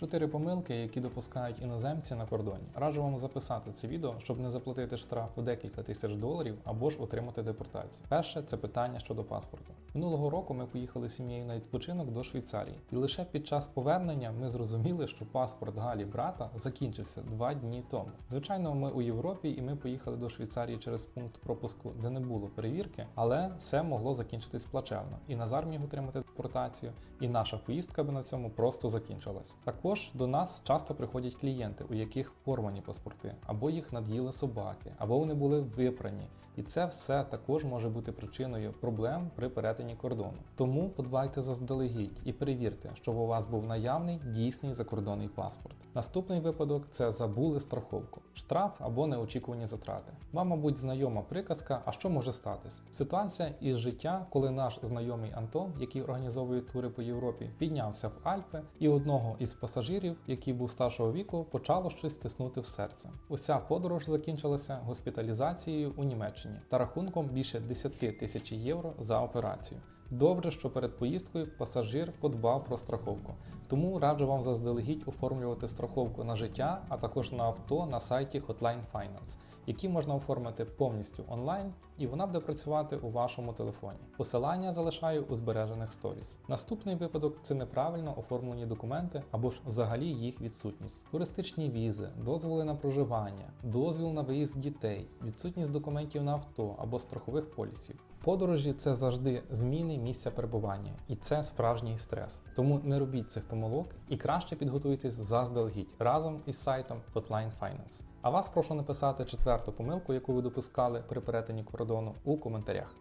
Чотири помилки, які допускають іноземці на кордоні. Раджу вам записати це відео, щоб не заплатити штраф у декілька тисяч доларів або ж отримати депортацію. Перше це питання щодо паспорту. Минулого року ми поїхали з сім'єю на відпочинок до Швейцарії, і лише під час повернення ми зрозуміли, що паспорт Галі брата закінчився два дні тому. Звичайно, ми у Європі і ми поїхали до Швейцарії через пункт пропуску, де не було перевірки, але все могло закінчитись плачевно. І Назар міг отримати депортацію, і наша поїздка би на цьому просто закінчилась. Також до нас часто приходять клієнти, у яких порвані паспорти, або їх над'їли собаки, або вони були випрані. І це все також може бути причиною проблем при перетині кордону. Тому подбайте заздалегідь і перевірте, щоб у вас був наявний дійсний закордонний паспорт. Наступний випадок це забули страховку, штраф або неочікувані затрати. Вам, мабуть, знайома приказка, а що може статись? Ситуація із життя, коли наш знайомий Антон, який організовує тури по Європі, піднявся в Альпи, і одного із пасажирів, який був старшого віку, почало щось тиснути в серце. Уся подорож закінчилася госпіталізацією у Німеччині та рахунком більше 10 тисяч євро за операцію. Добре, що перед поїздкою пасажир подбав про страховку. Тому раджу вам заздалегідь оформлювати страховку на життя, а також на авто на сайті Hotline Finance, які можна оформити повністю онлайн, і вона буде працювати у вашому телефоні. Посилання залишаю у збережених сторіс. Наступний випадок це неправильно оформлені документи або ж взагалі їх відсутність. Туристичні візи, дозволи на проживання, дозвіл на виїзд дітей, відсутність документів на авто або страхових полісів. Подорожі це завжди зміни місця перебування, і це справжній стрес. Тому не робіть цих помилок і краще підготуйтесь заздалегідь разом із сайтом Hotline Finance. А вас прошу написати четверту помилку, яку ви допускали при перетині кордону у коментарях.